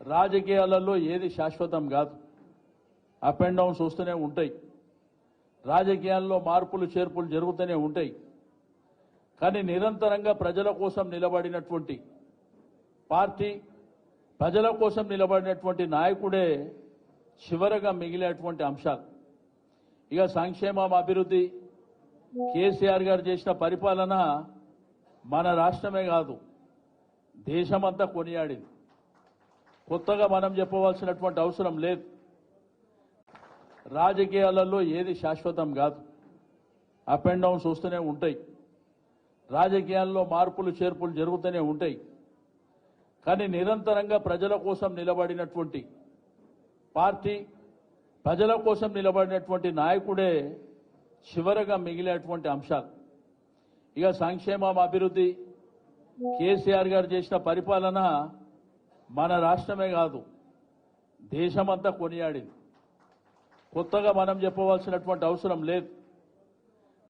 రాజకీయాలలో ఏది శాశ్వతం కాదు. అప్ అండ్ డౌన్స్ వస్తూనే ఉంటాయి. రాజకీయాల్లో మార్పులు చేర్పులు జరుగుతూనే ఉంటాయి. కానీ నిరంతరంగా ప్రజల కోసం నిలబడినటువంటి పార్టీ ప్రజల కోసం నిలబడినటువంటి నాయకుడే చివరగా మిగిలేటువంటి అంశాలు. ఇక సంక్షేమం అభివృద్ధి కేసీఆర్ గారు చేసిన పరిపాలన మన రాష్ట్రమే కాదు దేశమంతా కొనియాడింది. కొత్తగా మనం చెప్పవలసినటువంటి అవసరం లేదు. రాజకీయాలలో ఏది శాశ్వతం కాదు. అప్ అండ్ డౌన్స్ వస్తూనే ఉంటాయి. రాజకీయాల్లో మార్పులు చేర్పులు జరుగుతూనే ఉంటాయి. కానీ నిరంతరంగా ప్రజల కోసం నిలబడినటువంటి పార్టీ ప్రజల కోసం నిలబడినటువంటి నాయకుడే చివరగా మిగిలేటువంటి అంశాలు. ఇక సంక్షేమం అభివృద్ధి కేసీఆర్ గారు చేసిన పరిపాలన మన రాష్ట్రమే కాదు దేశమంతా కొనియాడింది. కొత్తగా మనం చెప్పవలసినటువంటి అవసరం లేదు.